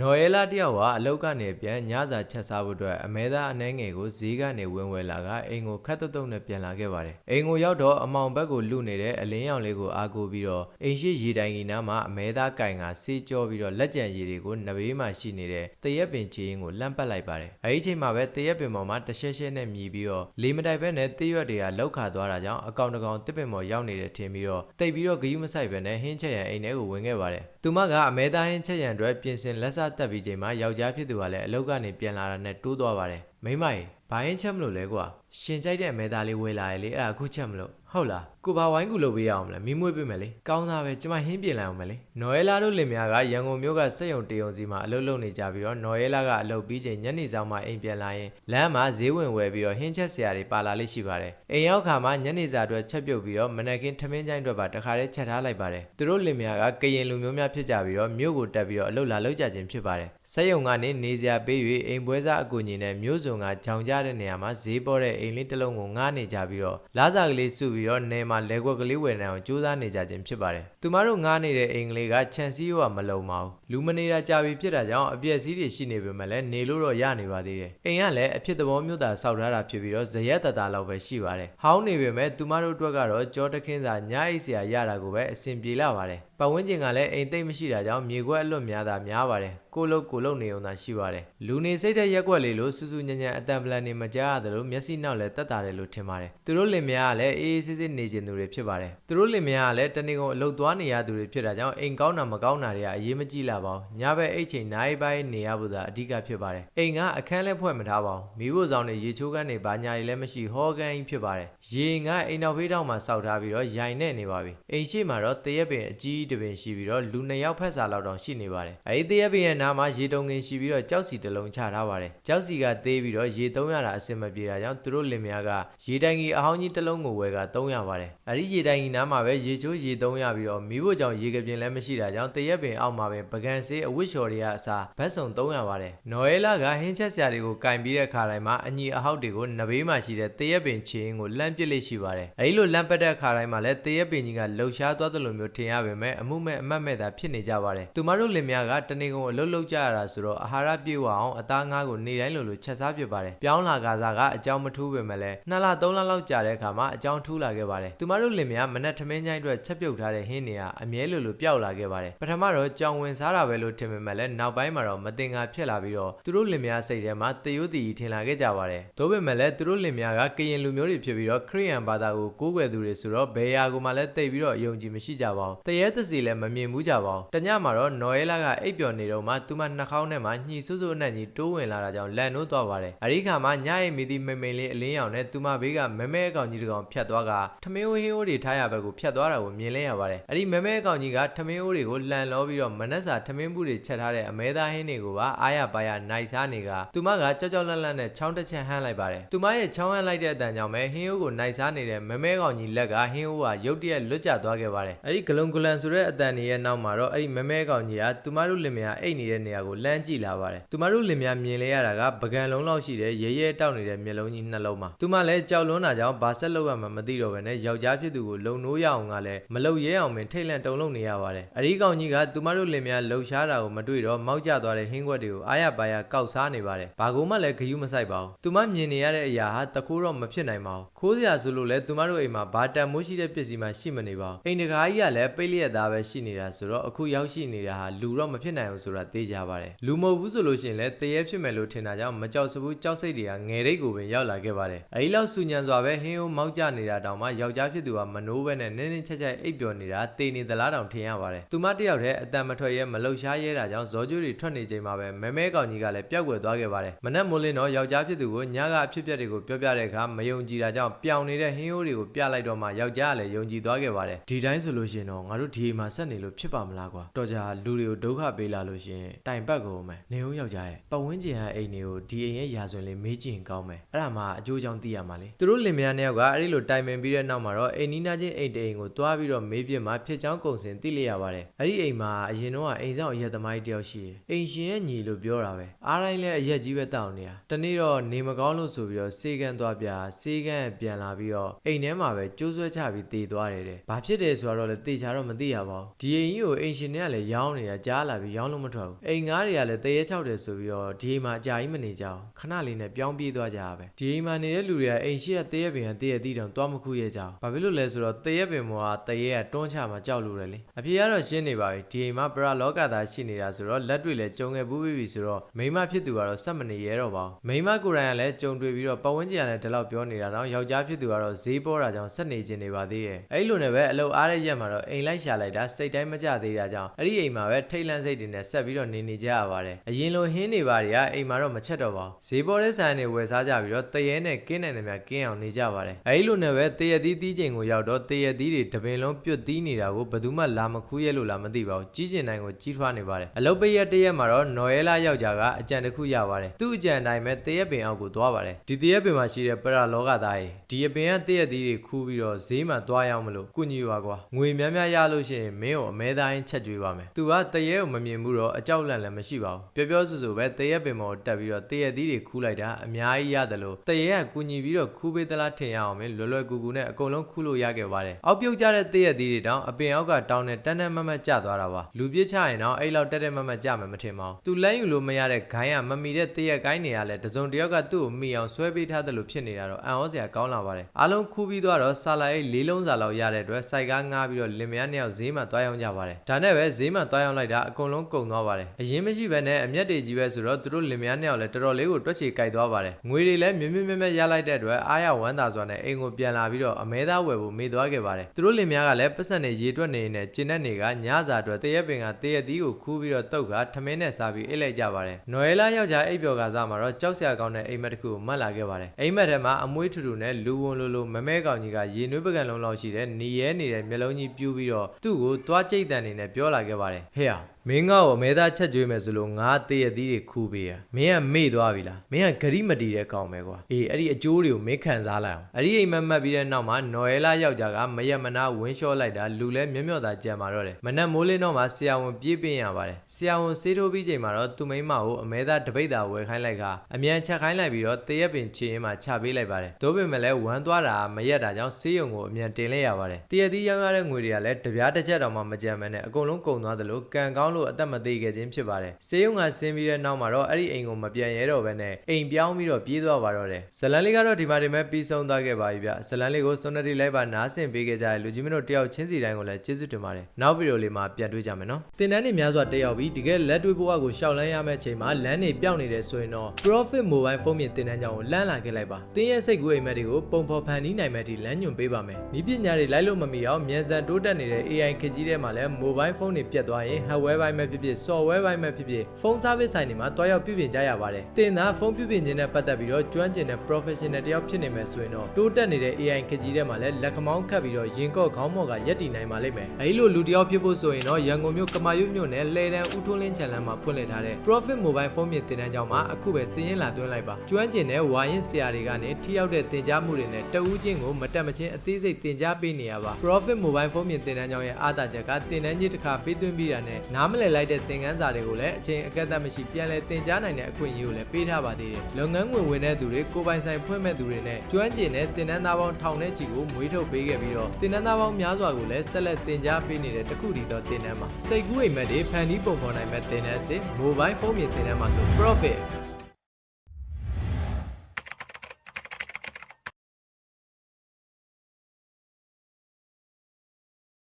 နော်ရဲလာတယောက်ကအလောက်ကနေပြန်ညစာချက်စားဖို့အတွက်အမဲသားအနှဲငယ်ကိုဈေးကနေဝင်ဝယ်လာကအိမ်ကိုခတ်တုတ်တုတ်နဲ့ပြန်လာခဲ့ပါတယ်အိမ်ကိုရောက်တော့အမောင်ဘက်ကိုလူနေတဲ့အလင်းရောင်လေးကိုအားကိုပြီးတော့အိမ်ရှိရေတိုင်ကြီးနားမှာအမဲသားကင်ကဆေးကြောပြီးတော့လက်ကြံရည်တွေကိုနဘေးမှာရှိနေတဲ့တရက်ပင်ချီရင်ကိုလန့်ပတ်လိုက်ပါတယ်အဲဒီအချိန်မှာပဲတရက်ပင်ပေါ်မှာတရှက်ရှက်နဲ့မြည်ပြီးတော့လေမတိုင်ဘက်နဲ့တရွက်တွေကလောက်ခါသွားတာကြောင့်အကောင်တကောင်တစ်ပင်ပေါ်ရောက်နေတဲ့ထင်ပြီးတော့တိတ်ပြီးတော့ဂယုမဆိုင်ပဲနဲ့ဟင်းချက်ရန်အိမ်ထဲကိုဝင်ခဲ့ပါတယ်သူမကအမဲသားဟင်းချက်ရန်အတွက်ပြင်ဆင်လက်စတက်ပြီးချိန်မှာယောက်ျားဖြစ်သူကလည်းအလောက်ကနေပြန်လာတာနဲ့တိုးသွားပါတယ်မိမကြီးဘာရင်ချက်မလို့လဲကွာရှင်ကြိုက်တဲ့အမဲသားလေးဝေလာရလေအဲ့ဒါအခုချက်မလို့ဟုတ်လားကိုဘာဝိုင်းကူလုပ်ပေးရအောင်မလဲမိမွေးပေးမယ်လေကောင်းသားပဲကျမဟင်းပြင်လိုက်အောင်မယ်လေနော်ရဲလာတို့လင်မယားကရန်ကုန်မြို့ကစက်ရုံတရုံစီမှာအလုပ်လုပ်နေကြပြီးတော့နော်ရဲလာကအလုပ်ပြီးချိန်ညနေဆောင်မှအိမ်ပြန်လာရင်လမ်းမှာဈေးဝင်ဝယ်ပြီးတော့ဟင်းချက်ဆရာတွေပါလာလေးရှိပါတယ်အိမ်ရောက်ခါမှာညနေစာအတွက်ချက်ပြုတ်ပြီးတော့မနက်ခင်းထမင်းချိုင်းအတွက်ပါတခါတည်းချက်ထားလိုက်ပါတယ်သူတို့လင်မယားကကရင်လူမျိုးများဖြစ်ကြပြီးတော့မြို့ကိုတက်ပြီးတော့အလုပ်လာလုပ်ကြခြင်းဖြစ်ပါတယ်စက်ရုံကနေနေစရာပေး၍အိမ်ပွဲစားအကူအညီနဲ့မြို့စုံကကြောင်ကြတဲ့နေရာမှာဈေးပေါ်တဲ့အိမ်လေးတစ်လုံးကိုငားနေကြပြီးတော့လားစာကလေးစုပြီးတော့နေမှာလဲခွက်ကလေးဝယ်နေအောင်ကြိုးစားနေကြခြင်းဖြစ်ပါတယ်။သူမတို့ငားနေတဲ့အိမ်ကလေးကခြံစည်းရောမလုံပါဘူး။လူမနေတာကြာပြီဖြစ်တာကြောင့်အပြည့်စည်းတွေရှိနေပေမဲ့လည်းနေလို့တော့ရနေပါသေးတယ်။အိမ်ကလည်းအဖြစ်သဘောမျိုးသာစောက်ထားတာဖြစ်ပြီးတော့ဇရက်တတာလောက်ပဲရှိပါတယ်။ဟောင်းနေပေမဲ့သူမတို့အတွက်ကတော့ကြောတခင်းစာညအိတ်စရာရတာကိုပဲအဆင်ပြေလာပါတယ်။ ပတ်ဝန်းကျင်ကလည်းအိမ်သိမ့်မရှိတာကြောင့်မြေခွက်အလွတ်များတာများပါတယ်။ကိုလုတ်ကိုလုတ်နေုံသာရှိပါတယ်။လူနေစိတ်တဲ့ရက်ွက်လေးလို့စူးစူးညံ့ညံ့အတန်ပလန်နေမကြားရတယ်လို့မျက်စိနောက်လည်းတက်တာတယ်လို့ထင်ပါတယ်။သူတို့လင်မယားကလည်းအေးအေးဆေးဆေးနေကျင်သူတွေဖြစ်ပါတယ်။သူတို့လင်မယားကလည်းတနေကုန်အလုတ်သွားနေရသူတွေဖြစ်တာကြောင့်အိမ်ကောင်းတာမကောင်းတာတွေကအရေးမကြီးလာပါဘူး။ညဘက်အိတ်ချိန်နိုင်ပိုင်းနေရဖို့သာအဓိကဖြစ်ပါတယ်။အိမ်ကအခန်းလည်းဖွဲ့မထားပါဘူး။မိဖို့ဆောင်တွေရေချိုးကန်းတွေဘာညာတွေလည်းမရှိဟောကန်းကြီးဖြစ်ပါတယ်။ရေငါအိမ်နောက်ဖေးတောင်မှာစောက်ထားပြီးတော့ရိုင်နေနေပါပြီ။အိမ်ရှိမှာတော့တရက်ပင်အကြီးတစ်ပင်ရှိပြီးတော့လူနှစ်ယောက်ဖက်စာလောက်တောင်ရှိနေပါတယ်။အဲဒီတရက်ပင်ရဲ့နားမှာရေတုံငင်ရှိပြီးတော့ကြောက်စီတစ်လုံးချထားပါတယ်။ကြောက်စီကသေးပြီးတော့ရေသုံးရတာအဆင်မပြေတာကြောင့်သူတို့လင်မယားကရေတိုင်ကြီးအဟောင်းကြီးတစ်လုံးကိုဝယ်ကသုံးရပါတယ်။အဲဒီရေတိုင်ကြီးနားမှာပဲရေချိုးရေသုံးရပြီးတော့မိဖို့ကြောင့်ရေကပြင်းလည်းမရှိတာကြောင့်တရက်ပင်အောက်မှာပဲပကံဆေးအဝတ်လျှော်တွေကအစားဘတ်စုံသုံးရပါတယ်။နော်အဲလာကဟင်းချက်ဆရာတွေကိုကင်ပြီးတဲ့ခါတိုင်းမှာအညီအဟောက်တွေကိုနဘေးမှာရှိတဲ့တရက်ပင်ချင်းကိုလန့်ပစ်လေးရှိပါတယ်။အဲဒီလိုလန့်ပတ်တဲ့ခါတိုင်းမှာလည်းတရက်ပင်ကြီးကလှုပ်ရှားသွားသလိုမျိုးထင်ရပေမဲ့အမှုမဲ့အမတ်မဲ့သာဖြစ်နေကြပါတယ်။သူမတို့လင်မယားကတနေကုန်အလုပ်လုပ်ကြရတာဆိုတော့အာဟာရပြည့်ဝအောင်အသားငါးကိုနေတိုင်းလိုလိုချက်စားပြစ်ပါတယ်။ပြောင်းလာကစားကအကြောင်းမထူးပေမဲ့လည်းနှစ်လသုံးလလောက်ကြာတဲ့အခါမှာအကြောင်းထူးလာခဲ့ပါတယ်။သူမတို့လင်မယားမနက်ထမင်းချိုင်းအတွက်ချက်ပြုတ်ထားတဲ့ဟင်းတွေကအမြဲလိုလိုပျောက်လာခဲ့ပါတယ်။ပထမတော့ကြောင်ဝင်စားတာပဲလို့ထင်ပေမဲ့လည်းနောက်ပိုင်းမှာတော့မတင်ငါဖြစ်လာပြီးတော့သူတို့လင်မယားစိတ်ထဲမှာတယိုးတီထင်လာခဲ့ကြပါတယ်။ဒါပေမဲ့လည်းသူတို့လင်မယားကကရင်လူမျိုးတွေဖြစ်ပြီးတော့ခရိယန်ဘာသာကိုကိုးကွယ်သူတွေဆိုတော့ဘယ်ရာကိုမှလည်းတိတ်ပြီးတော့အယုံကြည်မရှိကြပါဘူး။တရေတစီလည်းမမြင်ဘူးကြပါဘူး။တညမှာတော့နော်ရဲလာကအိပ်ပျော်နေတော့မှသူမနှာခေါင်းထဲမှာညှိဆူဆူအနက်ကြီးတိုးဝင်လာတာကြောင့်လန်နိုးသွားပါတယ်။အဲဒီခါမှာညရဲ့မိသည့်မိန်မိန်လေးအလင်းရောင်နဲ့သူမဘေးကမဲမဲအကောင်ကြီးတစ်ကောင်ဖြတ်သွားကထမင်းဝဟင်းအိုးတွေထားရဘက်ကိုဖြတ်သွားတာကိုမြင်လဲရပါတယ်။အဲဒီမဲမဲအကောင်ကြီးကထမင်းအိုးတွေကိုလှန်လောပြီးတော့မနက်စာထမင်းဘူးတွေချက်ထားတဲ့အမဲသားဟင်းတွေကိုပါအားရပါရနိုင်စားနေကသူမကကြောက်ကြောက်လန့်လန့်နဲ့ချောင်းတစ်ချက်ဟမ်းလိုက်ပါတယ်။သူမရဲ့ချောင်းဟမ်းလိုက်တဲ့အတန်ကြောင့်ပဲဟင်းအိုးကိုနိုင်စားနေတဲ့မဲမဲကောင်ကြီးလက်ကဟင်းအိုးကရုတ်တရက်လွတ်ကျသွားခဲ့ပါတယ်။အဲဒီဂလုံဂလန်ဆိုတဲ့အတန်တွေရဲ့နောက်မှာတော့အဲဒီမဲမဲကောင်ကြီးကသူမတို့လင်မယားအိတ်နေတဲ့နေရာကိုလမ်းကြည့်လာပါတယ်။သူမတို့လင်မယားမြင်လဲရတာကပကံလုံးလောက်ရှိတဲ့ရဲရဲတောက်နေတဲ့မျက်လုံးကြီးနှလုံးမှာသူမလည်းကြောက်လွန်းတာကြောင့်ဘာဆက်လုပ်ရမှမသိတော့ဘဲနဲ့ယောက်ျားဖြစ်သူကိုလုံနိုးရအောင်ကလည်းမလုံရဲအောင်ပင်ထိတ်လန့်တုန်လှုပ်နေရပါတယ်။အဲဒီကောင်ကြီးကသူမတို့လင်မယားလှုပ်ရှားတာကိုမတွေ့တော့မောက်ကျသွားတဲ့ဟင်းခွက်တွေကိုအားရပါရကောက်စားနေပါတယ်။ဘာကူမှလည်းဂယုမဆိုင်ပါဘူး။သူမမြင်နေရတဲ့အရာဟာတကူတော့မဖြစ်နိုင်ပါဘူး။ခိုးစရာဆိုလို့လည်းသူမတို့အိမ်မှာဘာတန်မိုးရှိတဲ့ပစ္စည်းမှရှိမနေပါဘူး။အိမ်တကာကြီးကလည်းပိတ်လျက်သားပဲရှိနေတာဆိုတော့အခုရောက်ရှိနေတာဟာလူတော့မဖြစ်နိုင်ဘူးဆိုတာသိကြပါတယ်။လူမဟုတ်ဘူးဆိုလို့ရှိရင်လည်းတရေဖြစ်မယ်လို့ထင်တာကြောင့်မကြောက်စဘူးကြောက်စိတ်တွေကငယ်တိတ်ကိုပင်ရောက်လာခဲ့ပါတယ်။အဲဒီလောက်စူညံစွာပဲဟင်းအိုးမောက်ကျနေတာတောင်မှယောက်ျားဖြစ်သူကမနိုးပဲနဲ့နင်းနင်းချက်ချက်အိပ်ပျော်နေတာတေနေသလားတောင်ထင်ရပါတယ်။သူမတယောက်တည်းအတန်မထွက်ရဲမလှုပ်ရှားရဲတာကြောင့်ဇော်ကျွေးတွေထွက်နေချိန်မှာပဲမဲမဲကောင်ကြီးကလည်းပျောက်ကွယ်သွားခဲ့ပါတယ်။မနက်မိုးလင်းတော့ယောက်ျားဖြစ်သူကိုညကအဖြစ်အပျက်တွေကိုပြောပြတဲ့အခါမယုံကြည်တာကြောင့်ပျောင်နေတဲ့ဟင်းအိုးတွေကိုပြလိုက်တော့မှယောက်ျားကလည်းယုံကြည်သွားခဲ့ပါတယ်။ဒီတိုင်းဆိုလို့ရှိရင်တော့ငါတို့ဒီအိမ်မှာဆက်နေလို့ဖြစ်ပါမလားကွာ။တော်ကြလူတွေကိုဒုက္ခပေးလာလို့ရှိရင်တိုင်ပတ်ကုန်မယ်။နေဦးယောက်ျားရဲ့ပတ်ဝန်းကျင်ရဲ့အိမ်တွေကိုဒီအိမ်ရဲ့ရာဇဝင်လေးမေးကြည့်ရင်ကောင်းမယ်။အဲ့ဒါမှအကျိုးကြောင့်သိရမှာလေ။သူတို့လင်မယားနှစ်ယောက်ကအဲ့ဒီလိုတိုင်ပင်ပြီးတဲ့နောက်မှာတော့အိမ်နီးနားချင်းအိမ်တအိမ်ကိုတွားပြီးတော့မေးပြမှာဖြစ်ချောင်းကုံစင်သိလိုက်ရပါတယ်။အဲ့ဒီအိမ်မှာအရင်တော့အိမ်ဆောင်အရက်သမားကြီးတယောက်ရှိတယ်။အိမ်ရှင်ရဲ့ညီလို့ပြောတာပဲ။အားတိုင်းလည်းအရက်ကြီးပဲတောင်းနေတာ။တနေ့တော့နေမကောင်းလို့ဆိုပြီးတော့စေကန်းသွားပြစေကန်းပြန်လာပြီးတော့အိမ်ထဲမှာပဲကျိုးဆွဲချပြီးတည်သွားတယ်တဲ့။ဘာဖြစ်တယ်ဆိုတော့လည်းတေချာတော့မသိရရပါဘူးဒီအိမ်ကြီးကိုအိမ်ရှင်တွေကလည်းရောင်းနေတာကြားလာပြီးရောင်းလို့မထွက်ဘူးအိမ်ငားတွေကလည်းတရေချောက်တယ်ဆိုပြီးတော့ဒီအိမ်မှာအကြာကြီးမနေကြအောင်ခဏလေးနဲ့ပြောင်းပြေးသွားကြရပဲဒီအိမ်မှာနေတဲ့လူတွေကအိမ်ရှိကတရေပင်ကတရေတီးတောင်တွားမခုရဲ့ကြအောင်ဘာဖြစ်လို့လဲဆိုတော့တရေပင်မောကတရေကတွန်းချမှာကြောက်လို့တယ်လေအပြေကတော့ရှင်းနေပါပြီဒီအိမ်မှာပရာလောကသားရှိနေတာဆိုတော့လက်တွေလည်းကြုံခဲ့ဘူးပြီဆိုတော့မိန်းမဖြစ်သူကတော့စက်မနေရဲတော့ပါဘူးမိန်းမကိုယ်တိုင်ကလည်းကြုံတွေ့ပြီးတော့ပတ်ဝန်းကျင်ကလည်းဒီလောက်ပြောနေတာတော့ယောက်ျားဖြစ်သူကတော့ဈေးပေါ်တာကြောင့်ဆက်နေခြင်းနေပါသေးတယ်အဲ့လိုနဲ့ပဲအလုပ်အားတဲ့ရက်မှာတော့အိမ်လိုက်ရှာလိုက်တာစိတ်တိုင်းမကြသေးတာကြောင့်အဲ့ဒီအိမ်မှာပဲထိတ်လန့်စိတ်တွေနဲ့ဆက်ပြီးတော့နေနေကြရပါတယ်အရင်လိုဟင်းနေပါတွေကအိမ်မှာတော့မချက်တော့ပါဘူးဈေးပေါ်တဲ့ဆိုင်တွေဝယ်စားကြပြီးတော့တရေနဲ့ကင်းနိုင်တယ်များကင်းအောင်နေကြပါတယ်အဲ့လိုနဲ့ပဲတရသီးသီးချိန်ကိုရောက်တော့တရသီးတွေတပင်လုံးပြုတ်သီးနေတာကိုဘယ်သူမှလာမခူးရဲလို့လားမသိပါဘူးကြီးကျင်တိုင်းကိုကြီးထွားနေပါတယ်အလုပ်ပိတ်ရက်တစ်ရက်မှာတော့နော်ရဲလာယောက်ျားကအကြံတစ်ခုရပါတယ်သူ့အကြံအတိုင်းပဲတရက်ပင်အောက်ကိုသွားပါတယ်ဒီတရက်ပင်မှာရှိတဲ့ပရာလောကသားကြီးဒီအပင်ကတရက်သီးတွေခူးပြီးတော့ဈေးမှာသွားရောက်မလို့ကုညီပါကွာငွေများများရလို့ရှိရင်မင်းကိုအမဲသားရင်ချက်ကျွေးပါမယ်သူကတရက်ကိုမမြင်ဘူးတော့အကြောက်လန့်လည်းမရှိပါဘူးပြောပြောဆိုဆိုပဲတရက်ပင်ပေါ်တက်ပြီးတော့တရက်သီးတွေခူးလိုက်တာအများကြီးရတယ်လို့တရက်ကကုညီပြီးတော့ခူးပေးသလားထင်ရအောင်မင်းလွယ်လွယ်ကူကူနဲ့အကုန်လုံးခူးလို့ရခဲ့ပါတယ်အောက်ပြုတ်ကြတဲ့တရက်သီးတွေတောင်အပင်အောက်ကတောင်းနဲ့တန်းတန်းမတ်မတ်ကျသွားတာပါလူပြစ်ချရင်တော့အဲ့လောက်တက်တက်မတ်မတ်ကျမယ်မထင်ပါဘူးသူလက်ယူလို့မရတဲ့ဂိုင်းကမမီတဲ့တရက်ကိုင်းနေရလဲတစုံတစ်ယောက်ကသူ့ကိုမိအောင်ဆွဲပေးထားတယ်လို့ဖြစ်နေတာတော့အံ့ဩစရာကောင်းလာပါတယ်အားလုံးခူးပြီးသွားတော့ဆာလာအိတ်လေးလုံးစာလောက်ရတဲ့အတွက်စိုက်ကားငားပြီးတော့လင်မယားနှစ်ယောက်ဈေးမှာတွားရောက်ကြပါတယ်ဒါနဲ့ပဲဈေးမှာတွားရောက်လိုက်တာအကုန်လုံးကုန်သွားပါတယ်အရင်မရှိဘဲနဲ့အမျက်တွေကြီးပဲဆိုတော့သူတို့လင်မယားနှစ်ယောက်လည်းတော်တော်လေးကိုတွက်ချေကြိုက်သွားပါတယ်ငွေတွေလည်းမြင့်မြင့်မြတ်မြတ်ရလိုက်တဲ့အတွက်အားရဝမ်းသာစွာနဲ့အိမ်ကိုပြန်လာပြီးတော့အမဲသားဝယ်ဖို့မေ့သွားခဲ့ပါတယ်သူတို့လင်မယားကလည်းပတ်စံနေရေတွက်နေနေကျင်းတဲ့နေကညစာအတွက်တရက်ပင်ကတရက်သီးကိုခူးပြီးတော့တုတ်ကထမင်းနဲ့စားပြီးအိတ်လိုက်ကြပါတယ်နော်ရဲလာယောက်ျားအိပ်ပျော်ကစားမှာတော့ကြောက်စရာကောင်းတဲ့အိမ်မက်တစ်ခုကိုမှတ်လာခဲ့ပါတယ်အိမ်မက်ထဲမှာအမွှေးထူထူနဲ့လူဝန်လိုလိုမမဲကောင်ကြီးကရေနွေးပကံလုံးလောက်ရှိတဲ့နေရဲနေတဲ့မျက်လုံးကြီးပြူးပြီးတော့သူ့ကိုသွားကြိတ်တန်နေနဲ့ပြောလာခဲ့ပါတယ်ဟေ့ဟာ မင်းငါ့ကိုအမဲသားချက်ကျွေးမယ်ဆိုလို့ငါတည့်ရသီးတွေခူးပေးရမင်းကမေ့သွားပြီလားမင်းကဂရိမတီတဲ့ကောင်ပဲကွာအေးအဲ့ဒီအကျိုးတွေကိုမင်းခံစားလိုက်အောင်အဲ့ဒီအိမ်မက်မက်ပြီးတဲ့နောက်မှာနော်ရဲလာယောက်ျားကမယက်မနာဝင်းလျှော့လိုက်တာလူလဲမျက်မျောသာကြံပါတော့တယ်မနက်မိုးလင်းတော့မှဆရာဝန်ပြေးပင်းရပါတယ်ဆရာဝန်ဆေးထိုးပြီးချိန်မှာတော့သူမိမကိုအမဲသားတပိတ်သာဝယ်ခိုင်းလိုက်ကအမြန်ချက်ခိုင်းလိုက်ပြီးတော့တရက်ပင်ချင်းရင်မှချပေးလိုက်ပါတယ်ဒို့ပေမဲ့လည်းဝမ်းသွားတာမရက်တာကြောင့်ဆေးရုံကိုအမြန်တင်လိုက်ရပါတယ်တရက်သီးရောင်းရတဲ့ငွေတွေကလည်းတပြားတစ်ချက်တောင်မှမကြမ်းမနဲ့အကုန်လုံးကုန်သွားသလိုကံကောင်းလို့အသက်မသေးခဲ့ခြင်းဖြစ်ပါတယ်ဆေးရုံကဆင်းပြီးတဲ့နောက်မှာတော့အဲ့ဒီအိမ်ကိုမပြန်ရဲတော့ဘဲနဲ့အိမ်ပြောင်းပြီးတော့ပြေးသွားပါတော့တယ်ဇလန်လေးကတော့ဒီမှာဒီမဲ့ပြီးဆုံးသွားခဲ့ပါပြီဗျဇလန်လေးကိုစွန်နတီလိုက်ပါနားဆင်ပေးခဲ့ကြတဲ့လူကြီးမင်းတို့တယောက်ချင်းစီတိုင်းကိုလည်းကျေးဇူးတင်ပါတယ်နောက်ဗီဒီယိုလေးမှာပြန်တွေ့ကြမယ်နော်တင်တန်းနေများစွာတက်ရောက်ပြီးတကယ်လက်တွေ့ဘဝကိုရှောက်လန်းရမယ့်အချိန်မှာလမ်းနေပြောင်းနေတယ်ဆိုရင်တော့ Profit Mobile Phone မြင်တင်တန်းကြောင်းကိုလမ်းလာခဲ့လိုက်ပါတင်းရဲ့စိတ်ကူးအိမ်မက်တွေကိုပုံဖော်ဖန်တီးနိုင်မဲ့ဒီလမ်းညွန်ပေးပါမယ်ဤပညာတွေလိုက်လို့မမီအောင်မြန်ဆန်တိုးတက်နေတဲ့ AI ခေတ်ကြီးထဲမှာလည်း Mobile Phone တွေပြတ်သွားရင် Hardware ဘိုင်းမဲ့ဖြစ်ဖြစ် Software ဘိုင်းမဲ့ဖြစ်ဖြစ်ဖုန်း Service ဆိုင်တွေမှာတွားရောက်ပြုပြင်ကြရပါတယ်တင်သားဖုန်းပြုပြင်ခြင်းနဲ့ပတ်သက်ပြီးတော့ကျွမ်းကျင်တဲ့ Professional တယောက်ဖြစ်နေမယ်ဆိုရင်တော့တိုးတက်နေတဲ့ AI ခေတ်ကြီးထဲမှာလည်းလက်ခမောင်းခတ်ပြီးတော့ရင်ကော့ခေါင်းမော့ကရက်တည်နိုင်ပါလိမ့်မယ်အဲဒီလိုလူတယောက်ဖြစ်ဖို့ဆိုရင်တော့ရန်ကုန်မြို့ကမာရွတ်မြို့နယ်လှည်တန်းဦးထွန်းလင်းချန်လန်းမှာဖွင့်လှစ်ထားတဲ့ Profit Mobile Phone မြင်တင်တန်းကြောင်းမှာအခုပဲစီးရင်လာသွင်းလိုက်ပါကျွမ်းကျင်တဲ့ဝါရင်ဆရာတွေကနေထိရောက်တဲ့တင် जा မှုတွေနဲ့တဦးချင်းကိုမတက်မချင်းအသေးစိတ်တင် जा ပေးနေရပါ Profit Mobile Phone မြင်တင်တန်းကြောင်းရဲ့အားသာချက်ကတင်တန်းကြီးတစ်ခါပေးသွင်းပြီးတာနဲ့နားမလည်လိုက်တဲ့သင်ခန်းစာတွေကိုလည်းအချိန်အကန့်အသတ်မရှိပြန်လည်တင် जा နိုင်တဲ့အခွင့်အရေးကိုလည်းပေးထားပါသေးတယ်လုပ်ငန်းဝင်ဝင်တဲ့သူတွေကိုယ်ပိုင်ဆိုင်ဖွင့်မဲ့သူတွေနဲ့ကျွမ်းကျင်တဲ့တင်တန်းသားပေါင်းထောင်နဲ့ချီကိုမွေးထုတ်ပေးခဲ့ပြီးတော့တင်တန်းသားပေါင်းများစွာကိုလည်းဆက်လက်တင် जा ပေးနေတဲ့တခုတည်းသောတင်တန်းမှာစိတ်ကူးအိမ်မက်တွေဖန်တီးပုံဖော်နိုင်မဲ့တင်တန်းစစ် Mobile Phone မြင်တင်တန်းမှာဆို Profit